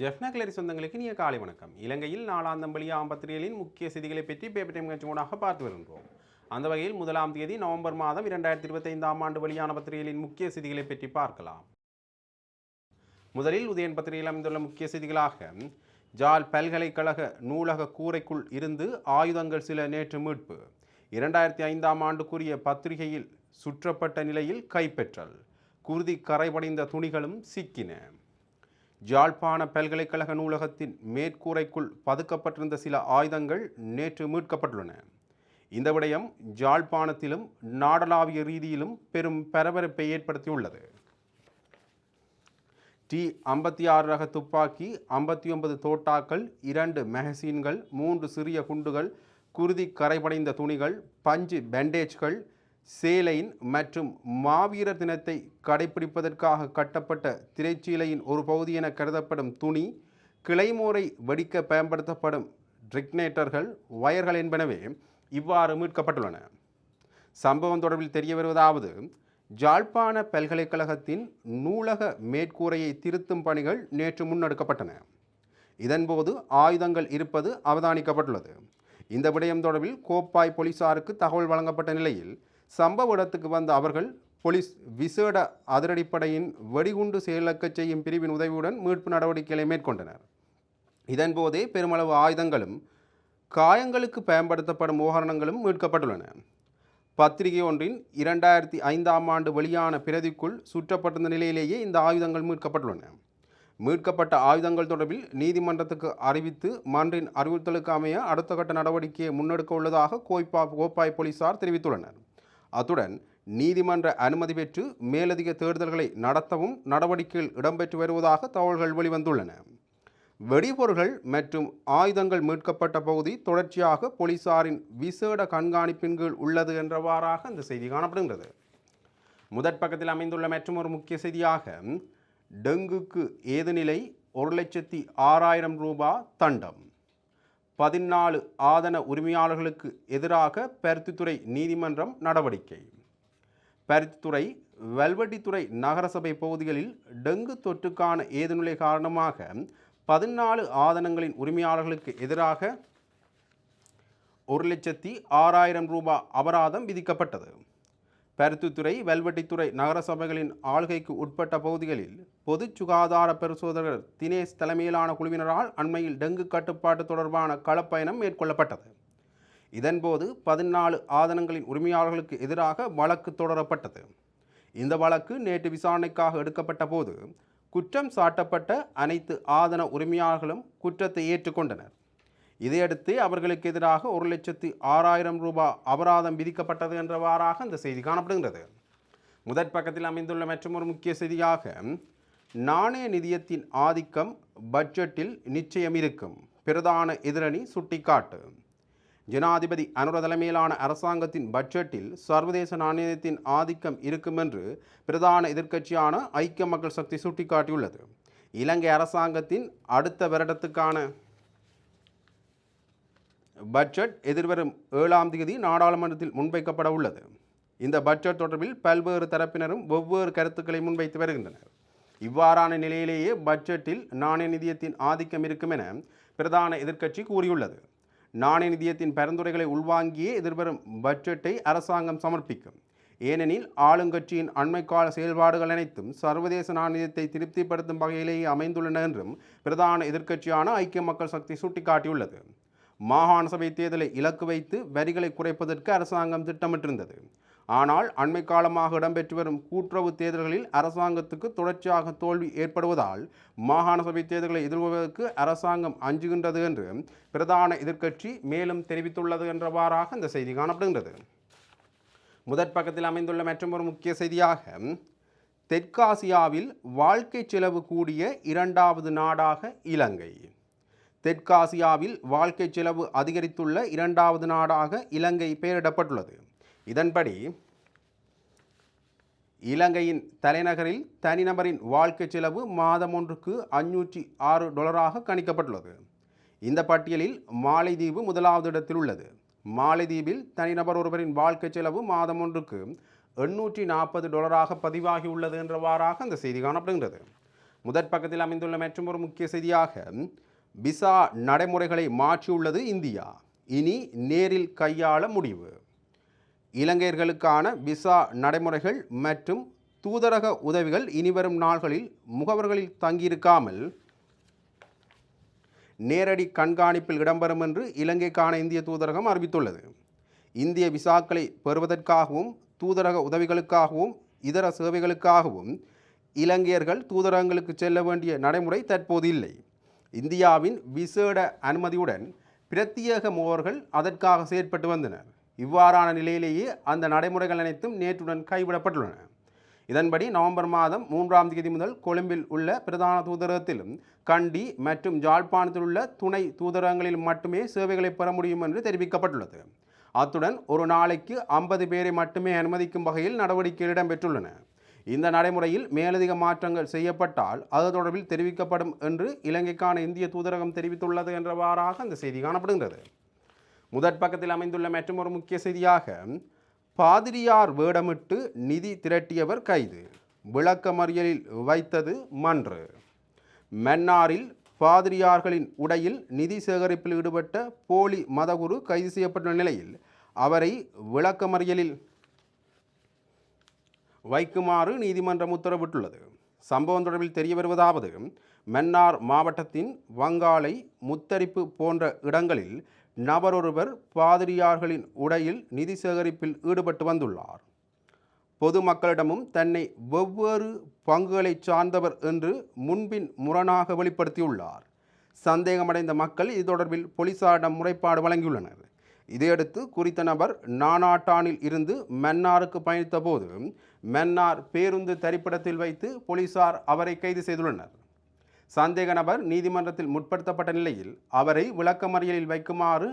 ஜெஃப்னா கிளரி சொந்தங்களுக்கு நீ காலை வணக்கம். இலங்கையில் நாலாம் வெளியாம் ஆம்பத்திரியலின் முக்கிய செய்திகளை பற்றி பேப்பர் டைம் கட்சி பார்த்து வருகின்றோம். அந்த வகையில் முதலாம் தேதி நவம்பர் மாதம் இரண்டாயிரத்தி இருபத்தைந்தாம் ஆண்டு வெளியான பத்திரிகைகளின் முக்கிய செய்திகளை பற்றி பார்க்கலாம். முதலில் உதயன் பத்திரிகையில் அமைந்துள்ள முக்கிய செய்திகளாக ஜால் பல்கலைக்கழக நூலக கூரைக்குள் இருந்து ஆயுதங்கள் சில நேற்று மீட்பு. இரண்டாயிரத்தி ஐந்தாம் ஆண்டுக்குரிய பத்திரிகையில் சுற்றப்பட்ட நிலையில் கைப்பற்றல். குருதி கரைபடைந்த துணிகளும் சிக்கின. ஜாழ்ப்பாண பல்கலைக்கழக நூலகத்தின் மேற்கூரைக்குள் பதுக்கப்பட்டிருந்த சில ஆயுதங்கள் நேற்று மீட்கப்பட்டுள்ளன. இந்த விடயம் ஜாழ்ப்பாணத்திலும் நாடளாவிய ரீதியிலும் பெரும் பரபரப்பை ஏற்படுத்தியுள்ளது. டி ஐம்பத்தி ஆறு ரக துப்பாக்கி ஐம்பத்தி ஒன்பது தோட்டாக்கள் இரண்டு மெகசீன்கள் மூன்று சிறிய குண்டுகள் குருதி கரைபடைந்த துணிகள் பஞ்சு பேண்டேஜ்கள் சேலையின் மற்றும் மாவீரர் தினத்தை கடைபிடிப்பதற்காக கட்டப்பட்ட திரைச்சீலையின் ஒரு பகுதி என கருதப்படும் துணி கிளைமோரை வெடிக்க பயன்படுத்தப்படும் ட்ரிக்னேட்டர்கள் வயர்கள் என்பனவே இவ்வாறு மீட்கப்பட்டுள்ளன. சம்பவம் தொடர்பில் தெரிய வருவதாவது ஜாழ்ப்பாண பல்கலைக்கழகத்தின் நூலக மேற்கூரையை திருத்தும் பணிகள் நேற்று முன்னெடுக்கப்பட்டன. இதன்போது ஆயுதங்கள் இருப்பது அவதானிக்கப்பட்டுள்ளது. இந்த விடயம் தொடர்பில் கோப்பாய் போலீசாருக்கு தகவல் வழங்கப்பட்ட நிலையில் சம்பவ இடத்துக்கு வந்த அவர்கள் போலீஸ் விசேட அதிரடிப்படையின் வெடிகுண்டு செயலக்கச் செய்யும் பிரிவின் உதவியுடன் மீட்பு நடவடிக்கைகளை மேற்கொண்டனர். இதன்போதே பெருமளவு ஆயுதங்களும் காயங்களுக்கு பயன்படுத்தப்படும் உபகரணங்களும் மீட்கப்பட்டுள்ளன. பத்திரிகை ஒன்றின் இரண்டாயிரத்தி ஐந்தாம் ஆண்டு வெளியான பிரதிக்குள் சுற்றப்பட்டிருந்த நிலையிலேயே இந்த ஆயுதங்கள் மீட்கப்பட்டுள்ளன. மீட்கப்பட்ட ஆயுதங்கள் தொடர்பில் நீதிமன்றத்துக்கு அறிவித்து மன்றின் அறிவுறுத்தலுக்கு அமைய அடுத்த கட்ட நடவடிக்கையை முன்னெடுக்க உள்ளதாக கோய்பா கோப்பாய் போலீசார் தெரிவித்துள்ளனர். அத்துடன் நீதிமன்ற அனுமதி பெற்று மேலதிக தேடுதல்களை நடத்தவும் நடவடிக்கைகள் இடம்பெற்று வருவதாக தகவல்கள் வெளிவந்துள்ளன. வெடிபொருள்கள் மற்றும் ஆயுதங்கள் மீட்கப்பட்ட பகுதி தொடர்ச்சியாக போலீசாரின் விசேட கண்காணிப்பின் கீழ் உள்ளது என்றவாறாக இந்த செய்தி காணப்படுகின்றது. முதற் பக்கத்தில் அமைந்துள்ள மற்றும் ஒரு முக்கிய செய்தியாக டெங்குக்கு ஏதுநிலை ஒரு லட்சத்தி ஆறாயிரம் ரூபாய் தண்டம். பதினாலு ஆதன உரிமையாளர்களுக்கு எதிராக பருத்தித்துறை நீதிமன்றம் நடவடிக்கை. பருத்தித்துறை வெல்வெட்டித்துறை நகரசபை பகுதிகளில் டெங்கு தொற்றுக்கான ஏதுநிலை காரணமாக பதினாலு ஆதனங்களின் உரிமையாளர்களுக்கு எதிராக ஒரு லட்சத்தி ஆறாயிரம் ரூபாய் அபராதம் விதிக்கப்பட்டது. பருத்தித்துறை வல்வெட்டித்துறை நகரசபைகளின் ஆள்கைக்கு உட்பட்ட பகுதிகளில் பொது சுகாதார பரிசோதகர் தினேஷ் தலைமையிலான குழுவினரால் அண்மையில் டெங்கு கட்டுப்பாட்டு தொடர்பான களப்பயணம் மேற்கொள்ளப்பட்டது. இதன்போது பதினாலு ஆதனங்களின் உரிமையாளர்களுக்கு எதிராக வழக்கு தொடரப்பட்டது. இந்த வழக்கு நேற்று விசாரணைக்காக எடுக்கப்பட்ட போது குற்றம் சாட்டப்பட்ட அனைத்து ஆதன உரிமையாளர்களும் குற்றத்தை ஏற்றுக்கொண்டனர். இதையடுத்து அவர்களுக்கு எதிராக ஒரு லட்சத்து ஆறாயிரம் ரூபாய் அபராதம் விதிக்கப்பட்டது என்றவாறாக இந்த செய்தி காணப்படுகின்றது. முதற் பக்கத்தில் அமைந்துள்ள மற்றொரு முக்கிய செய்தியாக நாணய நிதியத்தின் ஆதிக்கம் பட்ஜெட்டில் நிச்சயம் இருக்கும். பிரதான எதிரணி சுட்டிக்காட்டு. ஜனாதிபதி அனுர தலைமையிலான அரசாங்கத்தின் பட்ஜெட்டில் சர்வதேச நாணயத்தின் ஆதிக்கம் இருக்கும் என்று பிரதான எதிர்க்கட்சியான ஐக்கிய மக்கள் சக்தி சுட்டிக்காட்டியுள்ளது. இலங்கை அரசாங்கத்தின் அடுத்த வருடத்துக்கான பட்ஜெட் எதிர்வரும் ஏழாம் தேதி நாடாளுமன்றத்தில் முன்வைக்கப்பட உள்ளது. இந்த பட்ஜெட் தொடர்பில் பல்வேறு தரப்பினரும் வெவ்வேறு கருத்துக்களை முன்வைத்து வருகின்றனர். இவ்வாறான நிலையிலேயே பட்ஜெட்டில் நாணய நிதியத்தின் ஆதிக்கம் இருக்கும் என பிரதான எதிர்க்கட்சி கூறியுள்ளது. நாணய நிதியத்தின் பரிந்துரைகளை உள்வாங்கியே எதிர்வரும் பட்ஜெட்டை அரசாங்கம் சமர்ப்பிக்கும். ஏனெனில் ஆளுங்கட்சியின் அண்மைக்கால செயல்பாடுகள் அனைத்தும் சர்வதேச நாணயத்தை திருப்திப்படுத்தும் வகையிலேயே அமைந்துள்ளன என்றும் பிரதான எதிர்க்கட்சியான ஐக்கிய மக்கள் சக்தி சுட்டிக்காட்டியுள்ளது. மாகாண சபை தேர்தலை இலக்கு வைத்து வரிகளை குறைப்பதற்கு அரசாங்கம் திட்டமிட்டிருந்தது. ஆனால் அண்மை காலமாக இடம்பெற்று வரும் கூட்டுறவு தேர்தல்களில் அரசாங்கத்துக்கு தொடர்ச்சியாக தோல்வி ஏற்படுவதால் மாகாண சபை தேர்தல்களை எதிர்கொள்வதற்கு அரசாங்கம் அஞ்சுகின்றது என்று பிரதான எதிர்க்கட்சி மேலும் தெரிவித்துள்ளது என்றவாறாக இந்த செய்தி காணப்படுகின்றது. முதற் பக்கத்தில் அமைந்துள்ள மற்றொரு முக்கிய செய்தியாக தெற்காசியாவில் வாழ்க்கை செலவு கூடிய இரண்டாவது நாடாக இலங்கை. தெற்காசியாவில் வாழ்க்கை செலவு அதிகரித்துள்ள இரண்டாவது நாடாக இலங்கை பெயரிடப்பட்டுள்ளது. இதன்படி இலங்கையின் தலைநகரில் தனிநபரின் வாழ்க்கை செலவு மாதம் ஒன்றுக்கு அஞ்சூற்றி ஆறு டொலராக கணிக்கப்பட்டுள்ளது. இந்த பட்டியலில் மாலைதீவு முதலாவது இடத்தில் உள்ளது. மாலைதீவில் தனிநபர் ஒருவரின் வாழ்க்கை செலவு மாதம் ஒன்றுக்கு எண்ணூற்றி நாற்பது டொலராக பதிவாகியுள்ளது என்றவாறாக அந்த செய்தி காணப்படுகின்றது. முதற் பக்கத்தில் அமைந்துள்ள மற்றும் ஒரு முக்கிய செய்தியாக விசா நடைமுறைகளை மாற்றியுள்ளது இந்தியா. இனி நேரில் கையாள முடிவு. இலங்கையர்களுக்கான விசா நடைமுறைகள் மற்றும் தூதரக உதவிகள் இனிவரும் நாள்களில் முகவர்களில் தங்கியிருக்காமல் நேரடி கண்காணிப்பில் இடம்பெறும் என்று இலங்கைக்கான இந்திய தூதரகம் அறிவித்துள்ளது. இந்திய விசாக்களை பெறுவதற்காகவும் தூதரக உதவிகளுக்காகவும் இதர சேவைகளுக்காகவும் இலங்கையர்கள் தூதரகங்களுக்கு செல்ல வேண்டிய நடைமுறை தற்போது இல்லை. இந்தியாவின் விசேட அனுமதியுடன் பிரத்யேக மூவர்கள் அதற்காக செயற்பட்டு வந்தனர். இவ்வாறான நிலையிலேயே அந்த நடைமுறைகள் அனைத்தும் நேற்றுடன் கைவிடப்பட்டுள்ளன. இதன்படி நவம்பர் மாதம் மூன்றாம் தேதி முதல் கொழும்பில் உள்ள பிரதான தூதரகத்திலும் கண்டி மற்றும் ஜாழ்ப்பாணத்தில் உள்ள துணை தூதரகங்களில் மட்டுமே சேவைகளை பெற முடியும் என்று தெரிவிக்கப்பட்டுள்ளது. அத்துடன் ஒரு நாளைக்கு ஐம்பது பேரை மட்டுமே அனுமதிக்கும் வகையில் நடவடிக்கைகள் இடம்பெற்றுள்ளன. இந்த நடைமுறையில் மேலதிக மாற்றங்கள் செய்யப்பட்டால் அது தொடர்பில் தெரிவிக்கப்படும் என்று இலங்கைக்கான இந்திய தூதரகம் தெரிவித்துள்ளது என்றவாறாக அந்த செய்தி காணப்படுகின்றது. முதற் பக்கத்தில் அமைந்துள்ள மற்றொரு முக்கிய செய்தியாக பாதிரியார் வேடமிட்டு நிதி திரட்டியவர் கைது. விளக்கமறியலில் வைத்தது மன்று. மன்னாரில் பாதிரியார்களின் உடையில் நிதி சேகரிப்பில் ஈடுபட்ட போலி மதகுரு கைது செய்யப்பட்ட நிலையில் அவரை விளக்கமறியலில் வைக்குமாறு நீதிமன்றம் உத்தரவிட்டுள்ளது. சம்பவம் தொடர்பில் தெரிய வருவதாவது மன்னார் மாவட்டத்தின் வங்காளை முத்தரிப்பு போன்ற இடங்களில் நபரொருவர் பாதிரியார்களின் உடையில் நிதி சேகரிப்பில் ஈடுபட்டு வந்துள்ளார். பொதுமக்களிடமும் தன்னை வெவ்வேறு பங்குகளைச் சார்ந்தவர் என்று முன்பின் முரணாக வெளிப்படுத்தியுள்ளார். சந்தேகமடைந்த மக்கள் இது தொடர்பில் போலீசாரிடம் முறைப்பாடு வழங்கியுள்ளனர். இதையடுத்து குறித்த நபர் நானாட்டானில் இருந்து மன்னாருக்கு பயணித்த போது மன்னார் பேருந்து தரிப்பிடத்தில் வைத்து போலீசார் அவரை கைது செய்துள்ளனர். சந்தேக நபர் நீதிமன்றத்தில் முற்படுத்தப்பட்ட நிலையில் அவரை விளக்கமறியலில் வைக்குமாறு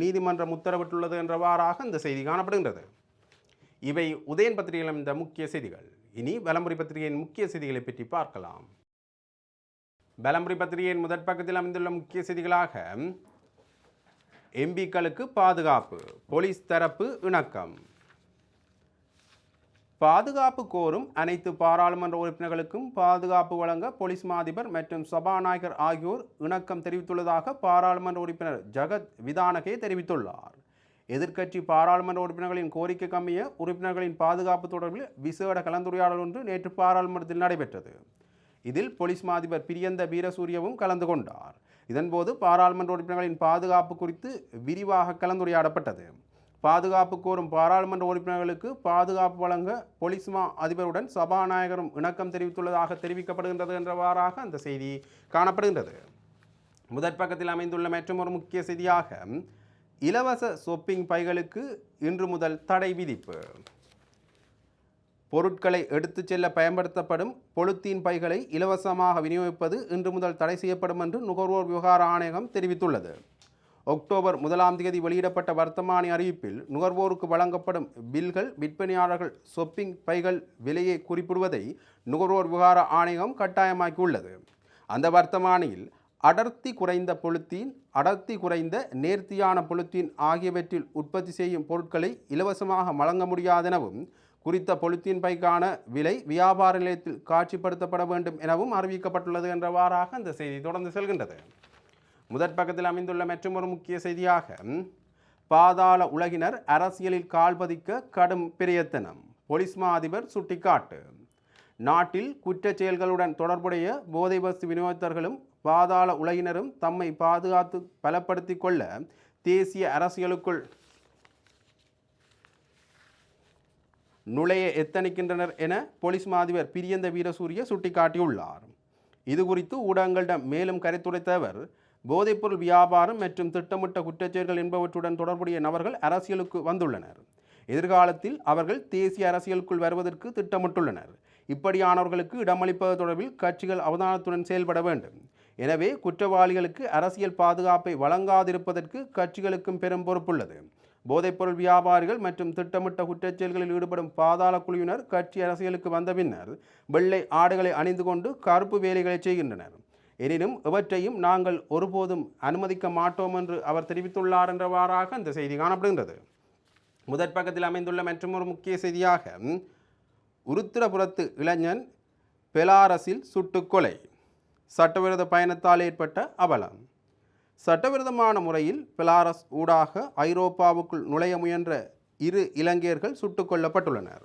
நீதிமன்றம் உத்தரவிட்டுள்ளது என்றவாறாக இந்த செய்தி காணப்படுகின்றது. இவை உதயன் பத்திரிகையில் இந்த முக்கிய செய்திகள். இனி வலம்புரி பத்திரிகையின் முக்கிய செய்திகளை பற்றி பார்க்கலாம். பலம்புரி பத்திரிகையின் முதற் பக்கத்தில் அமைந்துள்ள முக்கிய செய்திகளாக எம்பிக்களுக்கு பாதுகாப்பு போலீஸ் தரப்பு இணக்கம். பாதுகாப்பு கோரும் அனைத்து பாராளுமன்ற உறுப்பினர்களுக்கும் பாதுகாப்பு வழங்க போலீஸ் மாதிபர் மற்றும் சபாநாயகர் ஆகியோர் இணக்கம் தெரிவித்துள்ளதாக பாராளுமன்ற உறுப்பினர் ஜகத் விதானகே தெரிவித்துள்ளார். எதிர்க்கட்சி பாராளுமன்ற உறுப்பினர்களின் கோரிக்கை கம்மிய உறுப்பினர்களின் பாதுகாப்பு தொடர்பில் விசேட கலந்துரையாடல் ஒன்று நேற்று பாராளுமன்றத்தில் நடைபெற்றது. இதில் போலீஸ் மாதிபர் பிரியந்த வீரசூரியவும் கலந்து கொண்டார். இதன்போது பாராளுமன்ற உறுப்பினர்களின் பாதுகாப்பு குறித்து விரிவாக கலந்துரையாடப்பட்டது. பாதுகாப்பு கோரும் பாராளுமன்ற உறுப்பினர்களுக்கு பாதுகாப்பு வழங்க பொலிஸ்மா அதிபருடன் சபாநாயகரும் இணக்கம் தெரிவித்துள்ளதாக தெரிவிக்கப்படுகின்றது என்றவாறாக அந்த செய்தி காணப்படுகின்றது. முதற் பக்கத்தில் அமைந்துள்ள மற்றும் ஒரு முக்கிய செய்தியாக இலவச ஷொப்பிங் பைகளுக்கு இன்று முதல் தடை விதிப்பு. பொருட்களை எடுத்துச் செல்ல பயன்படுத்தப்படும் பொலித்தீன் பைகளை இலவசமாக விநியோகிப்பது இன்று முதல் தடை செய்யப்படும் என்று நுகர்வோர் விவகார ஆணையகம் தெரிவித்துள்ளது. அக்டோபர் முதலாம் தேதி வெளியிடப்பட்ட வர்த்தமானி அறிவிப்பில் நுகர்வோருக்கு வழங்கப்படும் பில்கள் விற்பனையாளர்கள் ஷொப்பிங் பைகள் விலையை குறிப்பிடுவதை நுகர்வோர் விவகார ஆணையகம் கட்டாயமாக்கியுள்ளது. அந்த வர்த்தமானியில் அடர்த்தி குறைந்த பொலித்தீன் அடர்த்தி குறைந்த நேர்த்தியான பொலித்தீன் ஆகியவற்றில் உற்பத்தி செய்யும் பொருட்களை இலவசமாக வழங்க முடியாதெனவும் குறித்த பொலித்தீன் பைக்கான விலை வியாபார நிலையத்தில் காட்சிப்படுத்தப்பட வேண்டும் எனவும் அறிவிக்கப்பட்டுள்ளது என்றவாறாக அந்த செய்தி தொடர்ந்து செல்கின்றது. முதற் பக்கத்தில் அமைந்துள்ள மற்றொரு முக்கிய செய்தியாக பாதாள உலகினர் அரசியலில் கால்பதிக்க கடும் பிரயத்தனம் போலீஸ் மா அதிபர் சுட்டிக்காட்டு. நாட்டில் குற்றச் செயல்களுடன் தொடர்புடைய போதை வஸ்து விநியோகத்தர்களும் பாதாள உலகினரும் தம்மை பாதுகாத்து பலப்படுத்திக் கொள்ள தேசிய அரசியலுக்குள் நுழைய எத்தனிக்கின்றனர் என போலீஸ் மாதிபர் பிரியந்த வீரசூரிய சுட்டிக்காட்டியுள்ளார். இது குறித்து ஊடகங்களிடம் மேலும் கருத்துரைத்த அவர் போதைப்பொருள் வியாபாரம் மற்றும் திட்டமிட்ட குற்றச்செயல்கள் என்பவற்றுடன் தொடர்புடைய நபர்கள் அரசியலுக்கு வந்துள்ளனர். எதிர்காலத்தில் அவர்கள் தேசிய அரசியலுக்குள் வருவதற்கு திட்டமிட்டுள்ளனர். இப்படியானவர்களுக்கு இடமளிப்பது தொடர்பில் கட்சிகள் அவதானத்துடன் செயல்பட வேண்டும். எனவே குற்றவாளிகளுக்கு அரசியல் பாதுகாப்பை வழங்காதிருப்பதற்கு கட்சிகளுக்கும் பெரும் பொறுப்புள்ளது. போதைப்பொருள் வியாபாரிகள் மற்றும் திட்டமிட்ட குற்றச்செயல்களில் ஈடுபடும் பாதாள குழுவினர் கட்சி அரசியலுக்கு வந்த பின்னர் வெள்ளை ஆடுகளை அணிந்து கொண்டு கருப்பு வேலைகளை செய்கின்றனர். எனினும் இவற்றையும் நாங்கள் ஒருபோதும் அனுமதிக்க மாட்டோம் என்று அவர் தெரிவித்துள்ளார் என்றவாறாக இந்த செய்தி காணப்படுகின்றது. முதற் பக்கத்தில் அமைந்துள்ள மற்றொரு முக்கிய செய்தியாக உருத்திரபுரத்து இளைஞன் பெலாரஸில் சுட்டுக்கொலை சட்டவிரோத பயணத்தால் ஏற்பட்ட அவலம். சட்டவிரோதமான முறையில் பெலாரஸ் ஊடாக ஐரோப்பாவுக்குள் நுழைய முயன்ற இரு இலங்கையர்கள் சுட்டுக் கொல்லப்பட்டுள்ளனர்.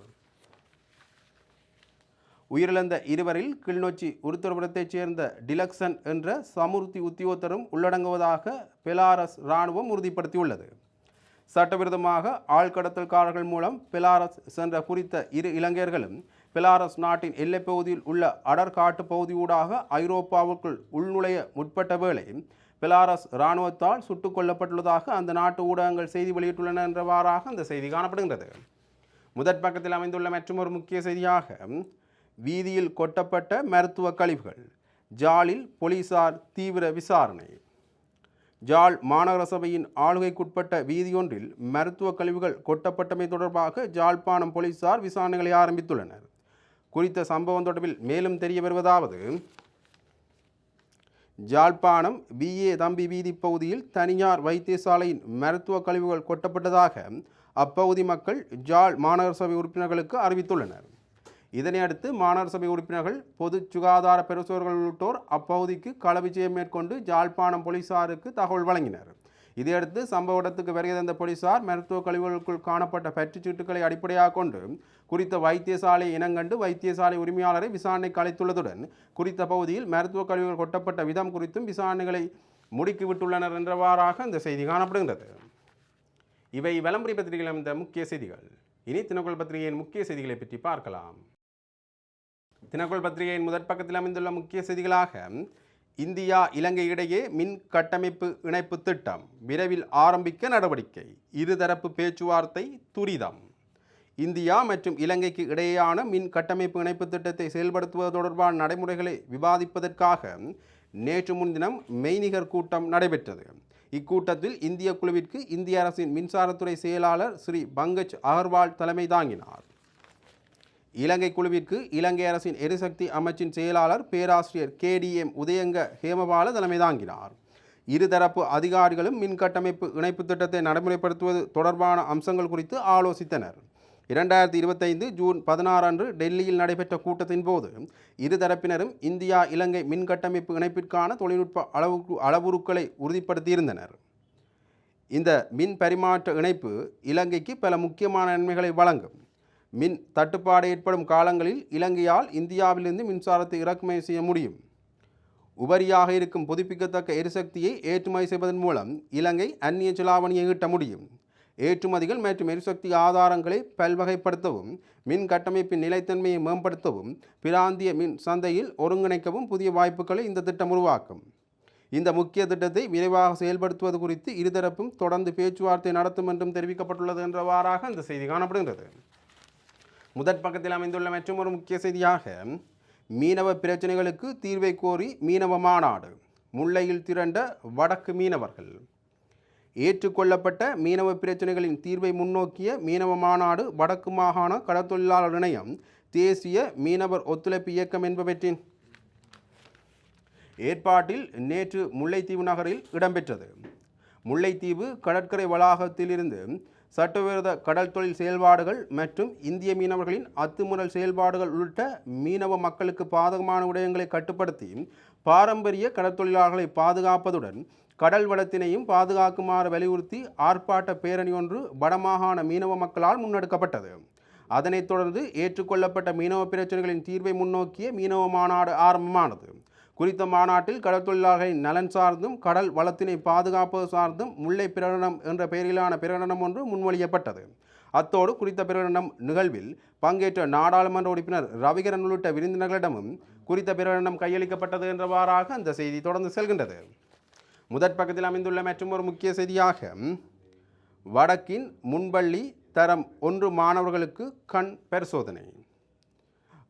உயிரிழந்த இருவரில் கிளிநொச்சி உருத்தரபுரத்தைச் சேர்ந்த டிலக்சன் என்ற சமுர்த்தி உத்தியோகத்தரும் உள்ளடங்குவதாக பெலாரஸ் இராணுவம் உறுதிப்படுத்தியுள்ளது. சட்டவிரோதமாக ஆழ்கடத்தல்காரர்கள் மூலம் பெலாரஸ் சென்ற குறித்த இரு இளைஞர்களும் பெலாரஸ் நாட்டின் எல்லைப்பகுதியில் உள்ள அடர்காட்டு பகுதியூடாக ஐரோப்பாவுக்குள் உள்நுழைய முற்பட்ட வேளை பெலாரஸ் இராணுவத்தால் சுட்டுக் கொல்லப்பட்டுள்ளதாக அந்த நாட்டு ஊடகங்கள் செய்தி வெளியிட்டுள்ளன என்றவாறாக அந்த செய்தி காணப்படுகின்றது. முதற் பக்கத்தில் அமைந்துள்ள மற்றொரு முக்கிய செய்தியாக வீதியில் கொட்டப்பட்ட மருத்துவ கழிவுகள் ஜாலில் போலீசார் தீவிர விசாரணை. ஜாழ் மாநகர சபையின் ஆளுகைக்குட்பட்ட வீதியொன்றில் மருத்துவ கழிவுகள் கொட்டப்பட்டமை தொடர்பாக ஜாழ்ப்பாணம் போலீசார் விசாரணைகளை ஆரம்பித்துள்ளனர். குறித்த சம்பவம் தொடர்பில் மேலும் தெரிய வருவதாவது ஜாழ்ப்பாணம் பிஏ தம்பி வீதி பகுதியில் தனியார் வைத்தியசாலையின் மருத்துவ கழிவுகள் கொட்டப்பட்டதாக அப்பகுதி மக்கள் ஜாழ் மாநகர சபை உறுப்பினர்களுக்கு அறிவித்துள்ளனர். இதனையடுத்து மாநகர சபை உறுப்பினர்கள் பொது சுகாதார பெருசோர்கள் உள்ளிட்டோர் அப்பகுதிக்கு கள விஜயம் மேற்கொண்டு ஜாழ்ப்பாணம் போலீசாருக்கு தகவல் வழங்கினர். இதையடுத்து சம்பவ இடத்துக்கு வருகை தந்த போலீசார் மருத்துவ கழிவுகளுக்குள் காணப்பட்ட பற்றுச் சீட்டுகளை அடிப்படையாக கொண்டு குறித்த வைத்தியசாலை இனங்கண்டு வைத்தியசாலை உரிமையாளரை விசாரணைக்கு அழைத்துள்ளதுடன் குறித்த பகுதியில் மருத்துவ கழிவுகள் கொட்டப்பட்ட விதம் குறித்தும் விசாரணைகளை முடுக்கிவிட்டுள்ளனர் என்றவாறாக இந்த செய்தி காணப்படுகின்றது. இவை விளம்பரி பத்திரிகையில் அமைந்த முக்கிய செய்திகள். இனி தினக்குள் பத்திரிகையின் முக்கிய செய்திகளை பற்றி பார்க்கலாம். தினக்குள் பத்திரிகையின் முதற் பக்கத்தில் அமைந்துள்ள முக்கிய செய்திகளாக இந்தியா இலங்கை இடையே மின் கட்டமைப்பு இணைப்பு திட்டம் விரைவில் ஆரம்பிக்க நடவடிக்கை. இருதரப்பு பேச்சுவார்த்தை துரிதம். இந்தியா மற்றும் இலங்கைக்கு இடையேயான மின் கட்டமைப்பு இணைப்பு திட்டத்தை செயல்படுத்துவது தொடர்பான நடைமுறைகளை விவாதிப்பதற்காக நேற்று முன்தினம் மெய்நிகர் கூட்டம் நடைபெற்றது. இக்கூட்டத்தில் இந்திய குழுவிற்கு இந்திய அரசின் மின்சாரத்துறை செயலாளர் ஸ்ரீ பங்கஜ் அகர்வால் தலைமை தாங்கினார். இலங்கை குழுவிற்கு இலங்கை அரசின் எரிசக்தி அமைச்சின் செயலாளர் பேராசிரியர் கேடிஎம் உதயங்க ஹேமபால தலைமை தாங்கினார். இருதரப்பு அதிகாரிகளும் மின் கட்டமைப்பு இணைப்பு திட்டத்தை நடைமுறைப்படுத்துவது தொடர்பான அம்சங்கள் குறித்து ஆலோசித்தனர். இரண்டாயிரத்தி இருபத்தைந்து ஜூன் பதினாறு அன்று டெல்லியில் நடைபெற்ற கூட்டத்தின் போது இருதரப்பினரும் இந்தியா இலங்கை மின் கட்டமைப்பு இணைப்பிற்கான தொழில்நுட்ப அளவு அளவுருக்களை உறுதிப்படுத்தியிருந்தனர். இந்த மின் பரிமாற்ற இணைப்பு இலங்கைக்கு பல முக்கியமான நன்மைகளை வழங்கும். மின் தட்டுப்பாடு ஏற்படும் காலங்களில் இலங்கையால் இந்தியாவிலிருந்து மின்சாரத்தை இறக்குமதி செய்ய முடியும். உபரியாக இருக்கும் புதுப்பிக்கத்தக்க எரிசக்தியை ஏற்றுமதி செய்வதன் மூலம் இலங்கை அந்நிய செலாவணியை ஈட்ட முடியும். ஏற்றுமதிகள் மற்றும் எரிசக்தி ஆதாரங்களை பல்வகைப்படுத்தவும் மின் கட்டமைப்பின் நிலைத்தன்மையை மேம்படுத்தவும் பிராந்திய மின் சந்தையில் ஒருங்கிணைக்கவும் புதிய வாய்ப்புகளை இந்த திட்டம் உருவாக்கும். இந்த முக்கிய திட்டத்தை விரைவாக செயல்படுத்துவது குறித்து இருதரப்பும் தொடர்ந்து பேச்சுவார்த்தை நடத்தும் என்றும் தெரிவிக்கப்பட்டுள்ளது என்றவாறாக இந்த செய்தி காணப்படுகிறது முதற் பக்கத்தில் அமைந்துள்ள மற்றும் ஒரு முக்கிய செய்தியாக மீனவ பிரச்சனைகளுக்கு தீர்வை கோரி மீனவ மாநாடு முல்லையில் திரண்ட வடக்கு மீனவர்கள். ஏற்றுக்கொள்ளப்பட்ட மீனவ பிரச்சனைகளின் தீர்வை முன்னோக்கிய மீனவ மாநாடு வடக்கு மாகாண கடற்தொழிலாளர் இணையம் தேசிய மீனவர் ஒத்துழைப்பு இயக்கம் என்பவற்றின் ஏற்பாட்டில் நேற்று முல்லைத்தீவு நகரில் இடம்பெற்றது. முல்லைத்தீவு கடற்கரை வளாகத்திலிருந்து சட்டவிரோத கடல் தொழில் செயல்பாடுகள் மற்றும் இந்திய மீனவர்களின் அத்துமுறல் செயல்பாடுகள் உள்ளிட்ட மீனவ மக்களுக்கு பாதகமான விடயங்களை கட்டுப்படுத்தி பாரம்பரிய கடற்தொழிலாளர்களை பாதுகாப்பதுடன் கடல் வளத்தினையும் பாதுகாக்குமாறு வலியுறுத்தி ஆர்ப்பாட்ட பேரணி ஒன்று வடமாகாண மீனவ மக்களால் முன்னெடுக்கப்பட்டது. அதனைத் தொடர்ந்து ஏற்றுக்கொள்ளப்பட்ட மீனவ பிரச்சனைகளின் தீர்வை முன்னோக்கிய மீனவ மாநாடு ஆரம்பமானது. குறித்த மாநாட்டில் கடல் தொழிலாளர்களின் நலன் சார்ந்தும் கடல் வளத்தினை பாதுகாப்பது சார்ந்தும் முல்லை பிரகடனம் என்ற பெயரிலான பிரகடனம் ஒன்று முன்மொழியப்பட்டது. அத்தோடு குறித்த பிரகடனம் நிகழ்வில் பங்கேற்ற நாடாளுமன்ற உறுப்பினர் ரவிகரன் உள்ளிட்ட விருந்தினர்களிடமும் குறித்த பிரகடனம் கையளிக்கப்பட்டது என்றவாறாக அந்த செய்தி தொடர்ந்து செல்கின்றது. முதற் பக்கத்தில் அமைந்துள்ள மற்றும் ஒரு முக்கிய செய்தியாக வடக்கின் முன்பள்ளி தரம் ஒன்று மாணவர்களுக்கு கண் பரிசோதனை.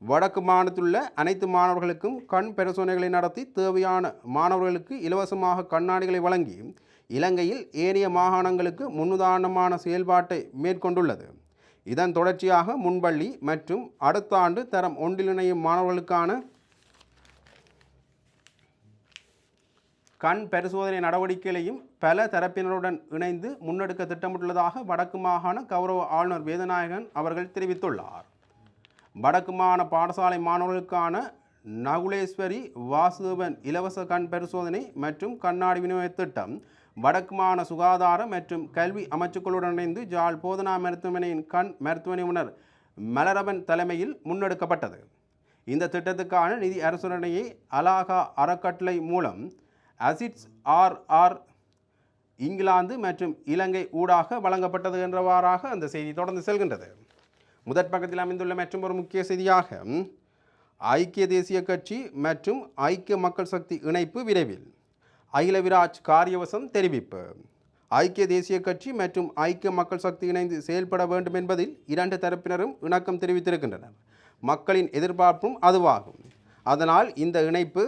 வடக்கு மாநிலத்திலுள்ள அனைத்து மாணவர்களுக்கும் கண் பரிசோதனைகளை நடத்தி தேவையான மாணவர்களுக்கு இலவசமாக கண்ணாடிகளை வழங்கி இலங்கையில் ஏனைய மாகாணங்களுக்கு முன்னுதாரணமான செயல்பாட்டை மேற்கொண்டுள்ளது. இதன் தொடர்ச்சியாக முன்பள்ளி மற்றும் அடுத்த ஆண்டு தரம் ஒன்றில் இணையும் மாணவர்களுக்கான கண் பரிசோதனை நடவடிக்கைகளையும் பல தரப்பினருடன் இணைந்து முன்னெடுக்க திட்டமிட்டுள்ளதாக வடக்கு மாகாண கௌரவ ஆளுநர் வேதநாயகன் அவர்கள் தெரிவித்துள்ளார். வடக்கு மாகாண பாடசாலை மாணவர்களுக்கான நகுலேஸ்வரி வாசுதேவன் இலவச கண் பரிசோதனை மற்றும் கண்ணாடி விநியோக திட்டம் வடக்கு மாகாண சுகாதார மற்றும் கல்வி அமைச்சுக்களுடன் இணைந்து ஜால் போதனா மருத்துவமனையின் கண் மருத்துவ நிபுணர் மலரவன் தலைமையில் முன்னெடுக்கப்பட்டது. இந்த திட்டத்துக்கான நிதி அரசுடனையை அலாகா அறக்கட்டளை மூலம் அசிட்ஸ் ஆர் ஆர் இங்கிலாந்து மற்றும் இலங்கை ஊடாக வழங்கப்பட்டது என்றவாறாக அந்த செய்தி தொடர்ந்து செல்கின்றது. முதற் பக்கத்தில் அமைந்துள்ள மற்றும் ஒரு முக்கிய செய்தியாக ஐக்கிய தேசிய கட்சி மற்றும் ஐக்கிய மக்கள் சக்தி இணைப்பு விரைவில். அகில விராஜ் காரியவசம் தெரிவிப்பு. ஐக்கிய தேசிய கட்சி மற்றும் ஐக்கிய மக்கள் சக்தி இணைந்து செயல்பட வேண்டும் என்பதில் இரண்டு தரப்பினரும் இணக்கம் தெரிவித்திருக்கின்றனர். மக்களின் எதிர்பார்ப்பும் அதுவாகும். அதனால் இந்த இணைப்பு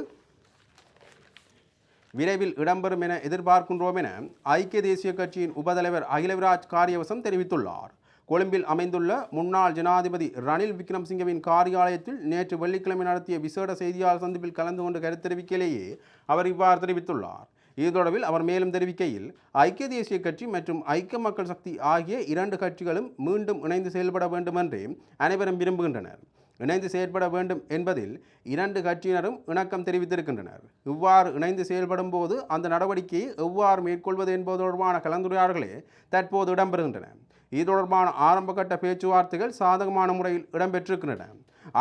விரைவில் இடம்பெறும் என எதிர்பார்க்கின்றோம் என ஐக்கிய தேசிய கட்சியின் உபதலைவர் அகிலவிராஜ் காரியவசம் தெரிவித்துள்ளார். கொழும்பில் அமைந்துள்ள முன்னாள் ஜனாதிபதி ரணில் விக்ரம்சிங்கவின் காரியாலயத்தில் நேற்று வெள்ளிக்கிழமை நடத்திய விசேட செய்தியாளர் சந்திப்பில் கலந்து கொண்டு கருத்து தெரிவிக்கையிலேயே அவர் இவ்வாறு தெரிவித்துள்ளார். இது தொடர்பில் அவர் மேலும் தெரிவிக்கையில் ஐக்கிய தேசிய கட்சி மற்றும் ஐக்கிய மக்கள் சக்தி ஆகிய இரண்டு கட்சிகளும் மீண்டும் இணைந்து செயல்பட வேண்டும் என்றே அனைவரும் விரும்புகின்றனர். இணைந்து செயல்பட வேண்டும் என்பதில் இரண்டு கட்சியினரும் இணக்கம் தெரிவித்திருக்கின்றனர். இவ்வாறு இணைந்து செயல்படும் போது அந்த நடவடிக்கையை எவ்வாறு மேற்கொள்வது என்பது தொடர்பான கலந்துரையாடல்களே தற்போது இடம்பெறுகின்றன. இது தொடர்பான ஆரம்பகட்ட பேச்சுவார்த்தைகள் சாதகமான முறையில் இடம்பெற்றிருக்கின்றன.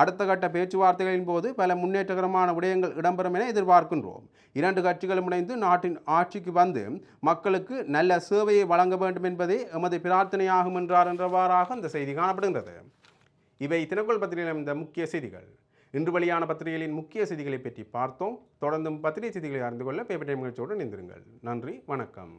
அடுத்த கட்ட பேச்சுவார்த்தைகளின் போது பல முன்னேற்றகரமான விடயங்கள் இடம்பெறும் என எதிர்பார்க்கின்றோம். இரண்டு கட்சிகளும் இணைந்து நாட்டின் ஆட்சிக்கு வந்து மக்களுக்கு நல்ல சேவையை வழங்க வேண்டும் என்பதே எமது பிரார்த்தனையாகும் என்றார் என்றவாறாக அந்த செய்தி காணப்படுகின்றது. இவை தினக்குள் பத்திரிகையில் இந்த முக்கிய செய்திகள். இன்று வெளியான பத்திரிகைகளின் முக்கிய செய்திகளை பற்றி பார்த்தோம். தொடர்ந்தும் பத்திரிகை செய்திகளை அறிந்து கொள்ள பேப்பர் டைம் நிகழ்ச்சியோடு இணைந்திருங்கள். நன்றி வணக்கம்.